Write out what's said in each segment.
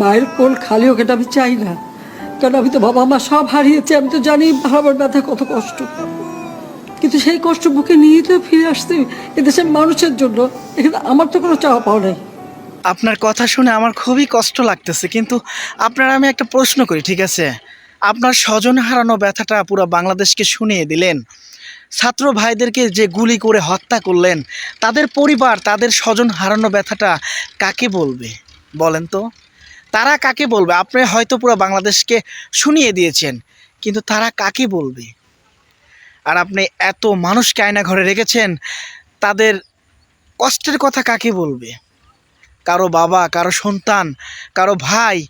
মায়ের কোল খালি হোক, এটা আমি চাই না। কারণ আমি তো বাবা মা সব হারিয়েছি, আমি তো জানি হারাবার ব্যথা কত কষ্ট কিন্তু সেই কষ্ট বুকে নিয়ে তো ফিরে আসতে এদেশের মানুষের জন্য এখানে আমার তো কোনো চাওয়া পাওয়া নেই। আপনার কথা শুনে আমার খুবই কষ্ট লাগতেছে, কিন্তু আপনার আমি একটা প্রশ্ন করি, ঠিক আছে? আপনার স্বজন হারানো ব্যথাটা পুরো বাংলাদেশকে শুনিয়ে দিলেন। ছাত্র ভাইদেরকে যে গুলি করে হত্যা করলেন, তাদের পরিবার, তাদের স্বজন হারানো ব্যথাটা কাকে বলবে? বলেন তো। তারা কাকে বলবে? আপনি হয়তো পুরো বাংলাদেশকে শুনিয়ে দিয়েছেন, কিন্তু তারা কাকে বলবে? আর আপনি এত মানুষকে আয়না ঘরে রেখেছেন, তাদের কষ্টের কথা কাকে বলবে? কারও বাবা, কারও সন্তান, কারও ভাই,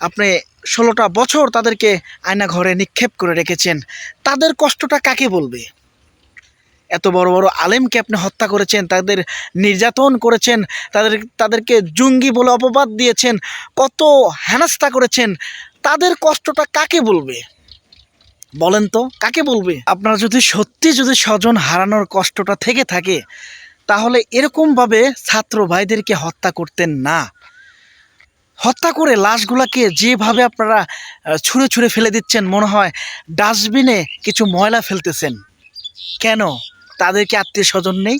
আপনি ষোলোটা বছর তাদেরকে আয়না ঘরে নিক্ষেপ করে রেখেছেন, তাদের কষ্টটা কাকে বলবে? এত বড় বড় আলেমকে আপনি হত্যা করেছেন, তাদের নির্যাতন করেছেন, তাদের, তাদেরকে জঙ্গি বলে অপবাদ দিয়েছেন, কত হেনস্থা করেছেন, তাদের কষ্টটা কাকে বলবে? বলেন তো, কাকে বলবে? আপনারা যদি সত্যি যদি স্বজন হারানোর কষ্টটা থেকে থাকে, তাহলে এরকমভাবে ছাত্র ভাইদেরকে হত্যা করতেন না। হত্যা করে লাশগুলাকে যেভাবে আপনারা ছুঁড়ে ছুঁড়ে ফেলে দিচ্ছেন, মনে হয় ডাস্টবিনে কিছু ময়লা ফেলতেছেন। কেন? তাদের কি আত্মীয় স্বজন নেই।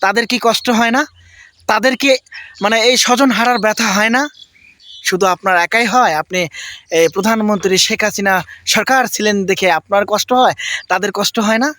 তাদের কি কষ্ট হয় না? তাদেরকে মানে এই স্বজন হারার ব্যথা হয় না? শুধু আপনার একাই হয়? আপনি প্রধানমন্ত্রী শেখ হাসিনা সরকার ছিলেন দেখে আপনার কষ্ট হয়? তাদের কষ্ট হয় না?